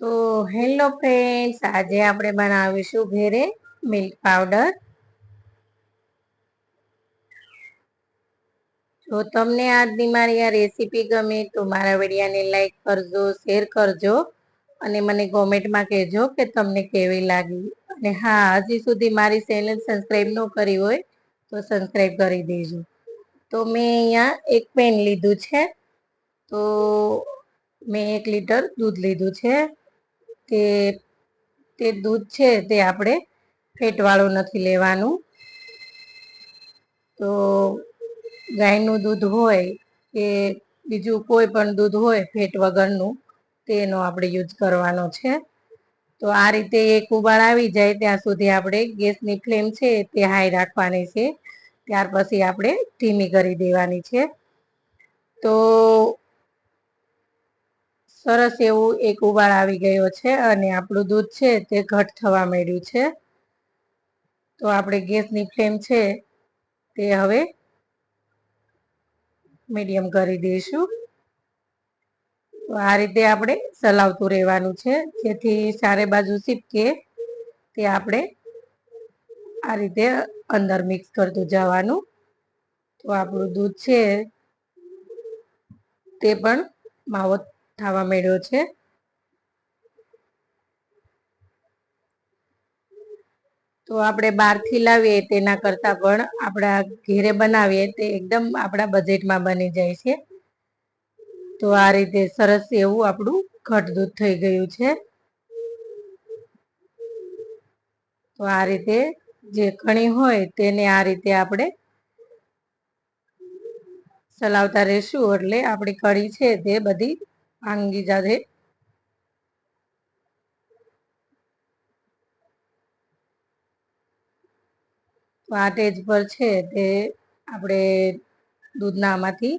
તો hello friends, આજે આપણે બનાવીશું ઘેરે મિલ્ક પાવડર. જો તમને આજની મારી આ રેસીપી ગમે તો મારા વિડીયાને લાઈક કરજો, શેર કરજો અને મને કોમેન્ટમાં કહેજો કે તમને કેવી લાગી. અને હા, હજી સુધી મારી ચેનલ સબસ્ક્રાઈબ ન કરી હોય તો સબસ્ક્રાઈબ કરી દેજો. તો મેં અહીંયા એક પેન લીધું છે. તો મેં એક લીટર દૂધ લીધું છે. તે તે દૂધ છે તે આપણે ફેટવાળું નથી લેવાનું. તો ગાયનું દૂધ હોય કે બીજું કોઈ પણ દૂધ હોય ફેટ વગરનું, તેનો આપણે યુઝ કરવાનો છે. તો આ રીતે એક ઉબાળ આવી જાય ત્યાં સુધી આપણે ગેસની ફ્લેમ છે તે હાઈ રાખવાની છે. ત્યાર પછી આપણે ધીમી કરી દેવાની છે. તો સરસ એવું એક ઉબાળ આવી ગયો છે અને આપણું દૂધ છે તે ઘટ થવા માંડ્યું છે. તો આપણે ગેસની ફ્લેમ છે તે હવે મીડિયમ કરી દઈશું. તો આ રીતે આપણે ચલાવતું રહેવાનું છે. જેથી ચારે બાજુ સીપકે તે આપણે આ રીતે અંદર મિક્સ કરતું જવાનું. તો આપણું દૂધ છે તે પણ માવો થવા મળ્યો છે. તો આપણે બહારથી લાવીએ તેના કરતાં પણ આપણા ઘેરે બનાવીએ તે એકદમ આપણા બજેટમાં બની જાય છે. તો આ રીતે સરસ એવું આપણું ઘટ દૂધ થઈ ગયું છે. તો આ રીતે જે કણી હોય તેને આ રીતે આપણે ચલાવતા રહેશું એટલે આપણી કળી છે તે બધી ભાંગી જાધે તો આ ટેજ પર છે તે આપણે દૂધનામાંથી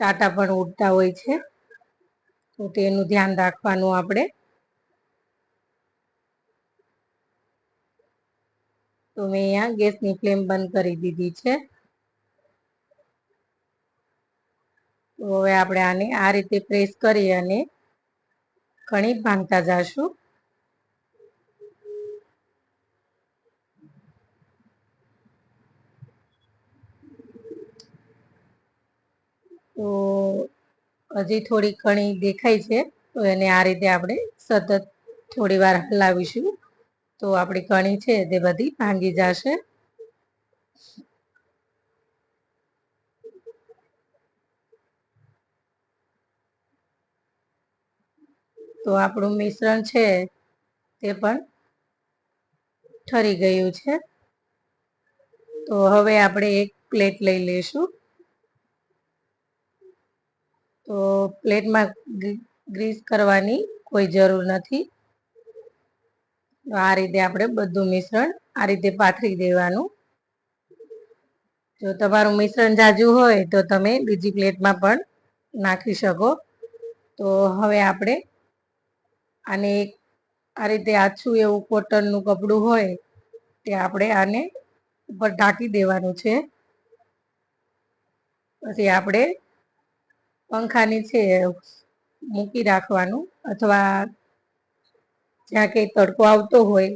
ચાટા પણ ઉડતા હોય છે. તો તેનું ધ્યાન રાખવાનું આપણે. તો મેં અહીંયા ગેસની ફ્લેમ બંધ કરી દીધી છે. તો હવે આપણે આને આ રીતે પ્રેસ કરી અને કણી ભાંગતા જશું. તો હજી થોડી કણી દેખાય છે, તો એને આ રીતે આપણે સતત થોડી વાર હલાવીશું. તો આપણી કણી છે તે બધી ભાંગી જશે. તો આપણું મિશ્રણ છે તે પણ ઠરી ગયું છે. તો હવે આપણે એક પ્લેટ લઈ લઈશું. તો પ્લેટમાં ગ્રીસ કરવાની કોઈ જરૂર નથી. આ રીતે આપણે બધું મિશ્રણ આ રીતે પાથરી દેવાનું. જો તમારું મિશ્રણ જાજુ હોય તો તમે બીજી પ્લેટમાં પણ નાખી શકો. તો હવે આપણે એક આ રીતે આછું એવું કોટનનું કપડું હોય, તે આપણે આને ઉપર ઢાંકી દેવાનું છે. પછી આપણે પંખાની છે મૂકી રાખવાનું અથવા જ્યાં કંઈ તડકો આવતો હોય,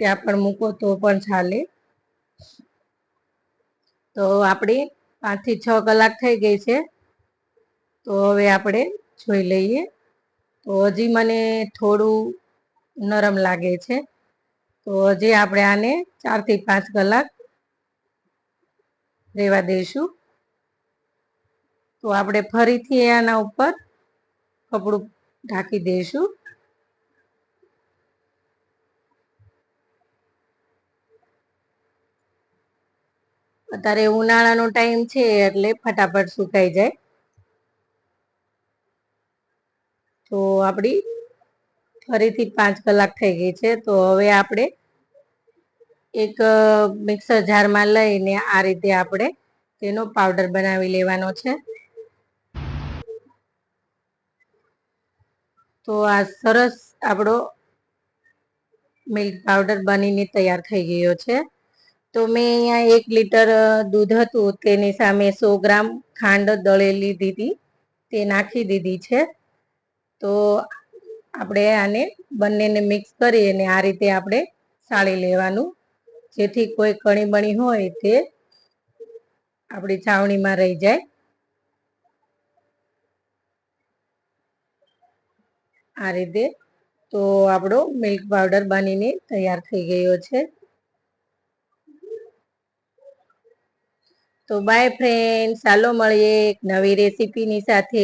ત્યાં પણ મૂકો તો પણ ચાલે. તો આપણે પાંચથી છ કલાક થઈ ગઈ છે. તો હવે આપણે જોઈ લઈએ. તો હજી મને થોડું નરમ લાગે છે. તો હજી આપણે આને ચારથી પાંચ કલાક રહેવા દઈશું. તો આપણે ફરીથી આના ઉપર કપડું ઢાંકી દઈશું. અત્યારે ઉનાળાનો ટાઈમ છે એટલે ફટાફટ સુકાઈ જાય. તો આપણી ફરીથી પાંચ કલાક થઈ ગઈ છે. તો હવે આપણે એક મિક્સર જારમાં લઈને આ રીતે આપણે તેનો પાવડર બનાવી લેવાનો છે. તો આ સરસ આપણો મિલ્ક પાવડર બનીને તૈયાર થઈ ગયો છે. તો મેં અહીંયા એક લીટર દૂધ હતું. તેની સામે સો ગ્રામ ખાંડ દળેલી દીધી તે નાખી દીધી છે. તો આપણે આને બંનેને મિક્સ કરી અને આ રીતે આપણે સાળી લેવાનું. જેથી કોઈ કણી બણી હોય તે આપણી છાવણીમાં રહી જાય. આ રીતે તો આપણો મિલ્ક પાવડર બનીને તૈયાર થઈ ગયો છે. તો બાય ફ્રેન્ડ ચાલો મળીએ એક નવી રેસીપીની સાથે.